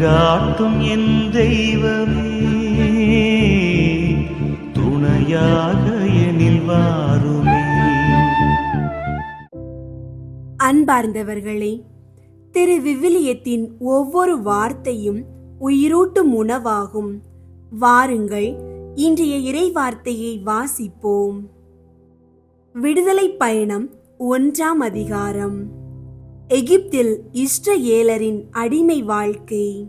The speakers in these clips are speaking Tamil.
வழிகாட்டும் என் தெய்வமே. துணையாக எனில் வாருமே. அன்பார்ந்தவர்களே திரு விவிலியத்தின் ஒவ்வொரு வார்த்தையும் உயிரூட்டும் உணவாகும். வாருங்கள் இன்றைய இறை வார்த்தையை வாசிப்போம். விடுதலை பயணம் ஒன்றாம் அதிகாரம். எகிப்தில் இஸ்ரவேலரின் அடிமை வாழ்க்கை.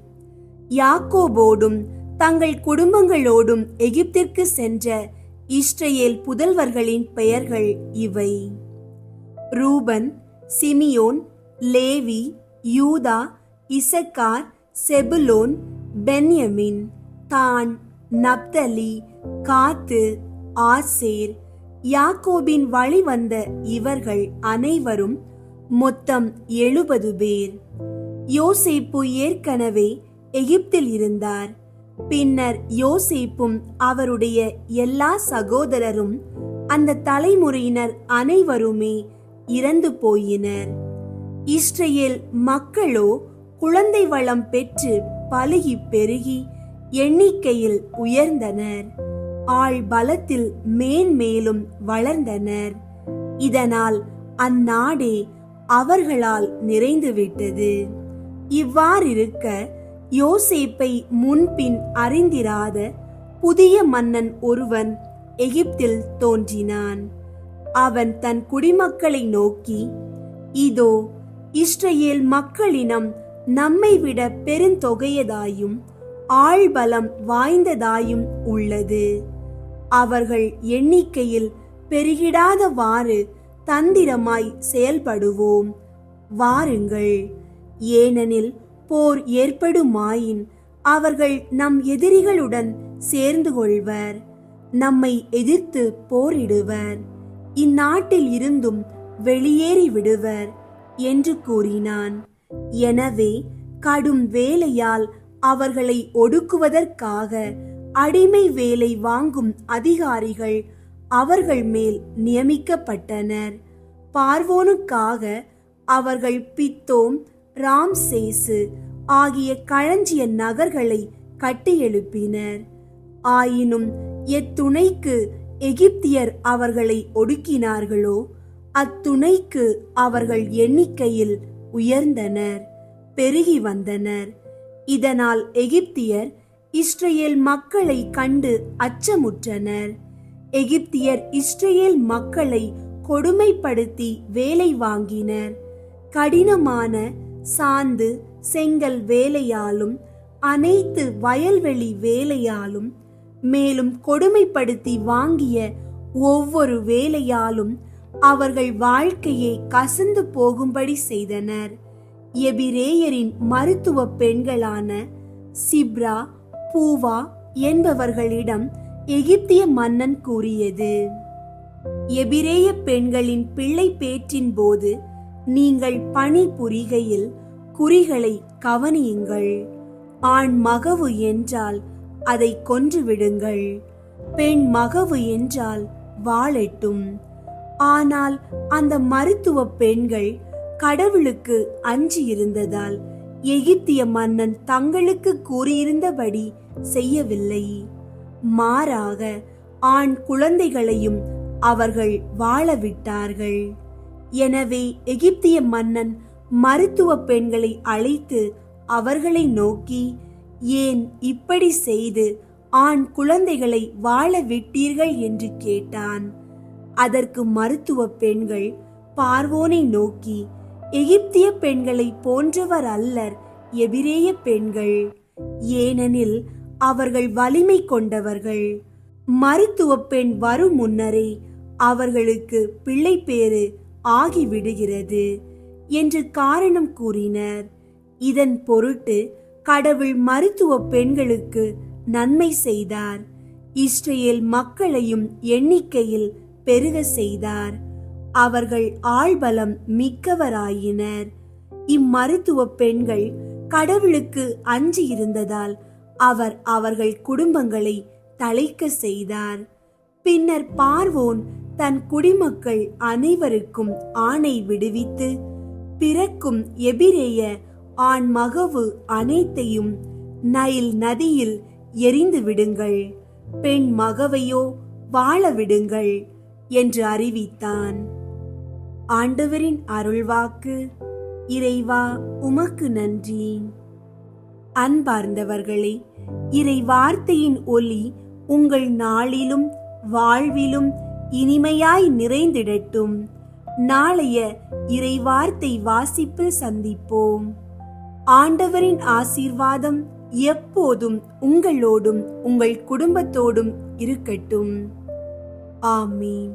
யாக்கோபோடும் தங்கள் குடும்பங்களோடும் எகிப்திற்கு சென்ற இஸ்ரேல் புதல்வர்களின் பெயர்கள் இவை. Reuben Simeon Levi Judah Issachar Zebulun Benjamin தான் நப்தலி காத்து ஆசேர் யாக்கோபின் வழிவந்த இவர்கள் அனைவரும் மொத்தம் எழுபது பேர். யோசேப்பு ஏற்கனவே எகிப்தில் இருந்தார். பின்னர் யோசேப்பும் அவருடைய எல்லா சகோதரரும் அந்த தலைமுறையினர் அனைவருமே இறந்து போயினர். இஸ்ரேல் மக்களோ குழந்தை வளம் பெற்று பலுகி பெருகி எண்ணிக்கையில் உயர்ந்தனர். ஆள் பலத்தில் மேன்மேலும் வளர்ந்தனர். இதனால் அந்நாடே அவர்களால் நிறைந்துவிட்டது. இவ்வாறிருக்க யோசேப்பை முன்பின் அறிந்திராத புதிய மன்னன் ஒருவன் எகிப்தில் தோன்றினான். அவன் தன் குடிமக்களை நோக்கி இதோ இஸ்ரேல் மக்களினம் நம்மை விட பெருந்தொகையதாயும் ஆள்பலம் வாய்ந்ததாயும் உள்ளது. அவர்கள் எண்ணிக்கையில் பெருகிடாதவாறு தந்திரமாய் செயல்படுவோம். வாருங்கள். ஏனெனில் போர் ஏற்படுமாயின் அவர்கள் நம் எதிரிகளுடன் சேர்ந்து கொள்வர். நம்மை எதிர்த்து போரிடுவர். இந்நாட்டில் இருந்தும் வெளியேறி விடுவர் என்று கூறினான். எனவே கடும் வேலையால் அவர்களை ஒடுக்குவதற்காக அடிமை வேலை வாங்கும் அதிகாரிகள் அவர்கள் மேல் நியமிக்கப்பட்டனர். பார்வோனுக்காக அவர்கள் பித்தோம் ராம்சேசு ஆகிய களஞ்சிய நகர்களை கட்டியெழுப்பினர். ஆயினும் எத்துணைக்கு எகிப்தியர் அவர்களை ஒடுக்கினார்களோ? அத்துணைக்கு அவர்கள் எண்ணிக்கையில் உயர்ந்தனர் பெருகி வந்தனர். இதனால் எகிப்தியர் இஸ்ரேல் மக்களை கண்டு அச்சமுற்றனர். எகிப்தியர் இஸ்ரேல் மக்களை கொடுமைப்படுத்தி வேலை வாங்கினர். கடினமான சாந்து செங்கல் வேலையாலும் அனைத்து வயல்வெளி வேலையாலும் மேலும் கொடுமைப்படுத்தி வாங்கிய ஒவ்வொரு வேலையாலும் அவர்கள் வாழ்க்கையை கசந்து போகும்படி செய்தனர். எபிரேயரின் மருத்துவ பெண்களான சிப்ரா பூவா என்பவர்களிடம் எகிப்திய மன்னன் கூறியது எபிரேய பெண்களின் பிள்ளை பேற்றின் போது நீங்கள் பணி புரிகையில் குறிகளை கவனியுங்கள். ஆண் மகவு என்றால் அதை கொன்றுவிடுங்கள். பெண் மகவு என்றால் வாழட்டும். ஆனால் அந்த மருத்துவ பெண்கள் கடவுளுக்கு அஞ்சி இருந்ததால் எகிப்திய மன்னன் தங்களுக்கு கூறியிருந்தபடி செய்யவில்லை. மாறாக ஆண் குழந்தைகளையும் அவர்கள் வாழ விட்டார்கள் எனவே எகிப்திய மன்னன் மருத்துவ பெண்களை அழைத்து அவர்களை நோக்கி ஏன் இப்படி செய்து ஆண் குழந்தைகளை வாழ விட்டீர்கள் என்று கேட்டான். அதற்கு மருத்துவ பெண்கள் பார்வோனை நோக்கி எகிப்திய பெண்களை போன்றவர் அல்லர் எபிரேய பெண்கள். ஏனெனில் அவர்கள் வலிமை கொண்டவர்கள். மருத்துவ பெண் வரும் முன்னரே அவர்களுக்கு பிள்ளை பேறு ஆகிவிடுகிறது என்று காரணம் கூறினர். இதன் பொருட்டு கடவுள் மருத்துவ பெண்களுக்கு நன்மை செய்தார். இஸ்ரேல் மக்களையும் எண்ணிக்கையில் பெருக செய்தார். அவர்கள் ஆழ்பலம் மிக்கவராயினர். இம்மருத்துவ பெண்கள் கடவுளுக்கு அஞ்சி இருந்ததால் அவர் அவர்கள் குடும்பங்களை தழைக்க செய்தார். பின்னர் பார்வோன் தன் குடிமக்கள் அனைவருக்கும் ஆணை விடுவித்து பிறக்கும் எபிரேய ஆண் மகவு அனைத்தையும் நைல் நதியில் எரிந்து விடுங்கள் பெண் மகவையோ வாழ விடுங்கள் என்று அறிவித்தான். ஆண்டவரின் அருள்வாக்கு இறைவா உமக்கு நன்றி. அன்பார்ந்தவர்களே இறை வார்த்தையின் ஒலி உங்கள் நாளிலும் வாழ்விலும் இனிமையாய் நிறைந்திடட்டும். நாளைய இறை வார்த்தை வாசிப்பில் சந்திப்போம். ஆண்டவரின் ஆசீர்வாதம் எப்போதும் உங்களோடும் உங்கள் குடும்பத்தோடும் இருக்கட்டும். ஆமீன்.